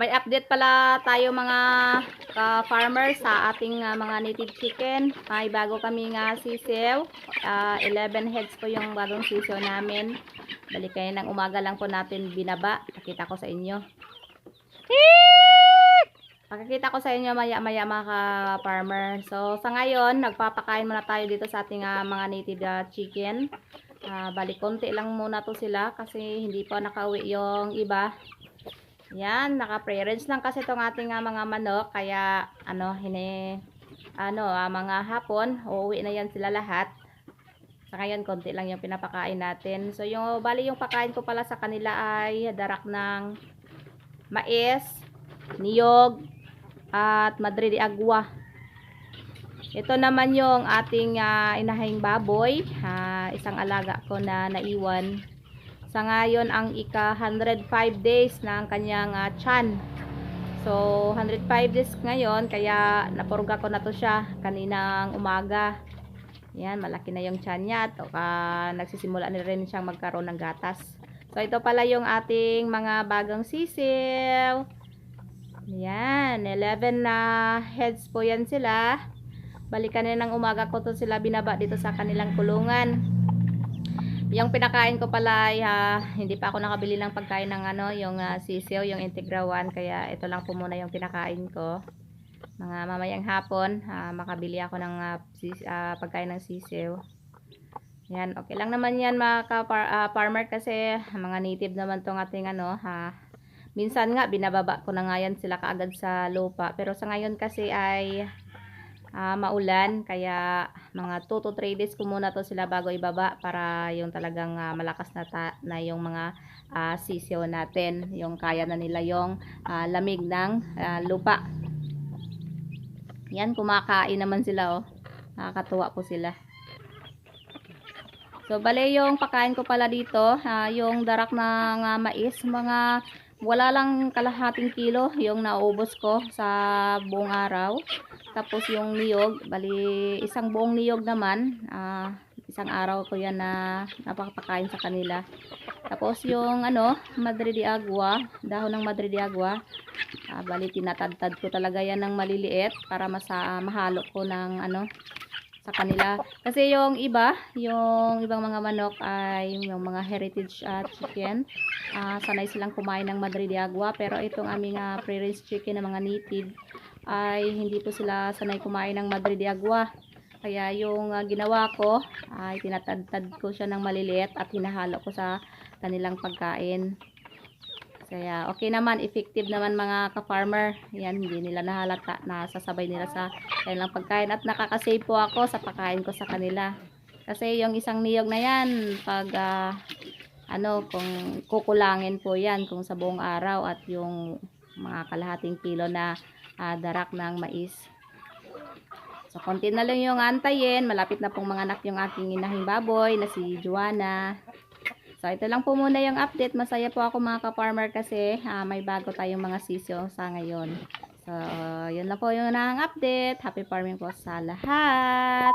May update pala tayo mga ka-farmer sa ating ah, mga native chicken. May bago kami nga sisiw. Ah, 11 heads po yung bagong sisiw namin. Balik kayo ng umaga lang po natin binaba. Pakita ko sa inyo. Pakikita ko sa inyo maya-maya mga ka-farmer. So, sa ngayon, nagpapakain muna tayo dito sa ating ah, mga native ah, chicken. Ah, balik konti lang muna to sila kasi hindi pa nakauwi yung iba. Yan, naka-pre-range lang kasi itong ating ah, mga manok. Kaya, ano, hini, ano, ah, mga hapon, uuwi na yan sila lahat. Sa ngayon, konti lang yung pinapakain natin. So, yung, bali yung pakain ko pala sa kanila ay darak ng mais, niyog, at madre de agua. Ito naman yung ating ah, inahing baboy, ah, isang alaga ko na naiwan. Sa ngayon ang ika 105 days ng kanyang ah, tiyan. So 105 days ngayon kaya napurga ko na to siya kaninang umaga. Yan, malaki na yung tiyan niya at ah, nagsisimula na rin siyang magkaroon ng gatas. So ito pala yung ating mga bagong sisiw. Yan, 11 na heads po yan sila. Balikan na ng umaga ko to sila binaba dito sa kanilang kulungan. Yung pinakain ko pala ay ah, hindi pa ako nakabili ng pagkain ng ano, yung ah, sisiw, yung Integra 1. Kaya ito lang po muna yung pinakain ko. Mga mamayang hapon, ah, makabili ako ng ah, sis- ah, pagkain ng sisiw. Yan, okay lang naman yan mga ka-farmer kasi mga native naman tong ating ano, ha, Minsan nga, binababa ko na nga yan sila kaagad sa lupa. Pero sa ngayon kasi ay ah, maulan. Kaya mga 2 to 3 days ko muna to sila bago ibaba para yung talagang ah, malakas na, ta- na yung mga ah, sisiyo natin. Yung kaya na nila yung ah, lamig ng ah, lupa. Yan, kumakain naman sila oh. Nakakatuwa po sila. So, bale yung pakain ko pala dito, ah, yung darak ng ah, mais, mga wala lang kalahating kilo yung naubos ko sa buong araw. Tapos yung niyog, bali isang buong niyog naman, ah, isang araw ko yan na napapakain sa kanila. Tapos yung ano, madre de agua, dahon ng madre de agua, ah, bali tinatadtad ko talaga yan ng maliliit para masa mahalo ko ng ano sa kanila. Kasi yung iba, yung ibang mga manok ay yung mga heritage ah, chicken. Ah, sanay silang kumain ng Madre de Agua. Pero itong aming ah, pre-raised chicken na mga native ay hindi po sila sanay kumain ng Madre de Agua. Kaya yung ah, ginawa ko ay tinatadtad ko siya ng maliliit at hinahalo ko sa kanilang pagkain. Kaya okay naman, effective naman mga ka-farmer. Yan, hindi nila nahalata na sasabay nila sa kanilang pagkain. At nakakasave po ako sa pagkain ko sa kanila. Kasi yung isang niyog na yan, pag ah, ano, kung kukulangin po yan kung sa buong araw at yung mga kalahating kilo na ah, darak ng mais. So, konti na lang yung antayin. Malapit na pong mga anak yung aking inahing baboy na si Joanna. So, ito lang po muna yung update. Masaya po ako mga ka-farmer kasi ah, may bago tayong mga sisyo sa ngayon. So, yun lang po yung nang update. Happy farming po sa lahat.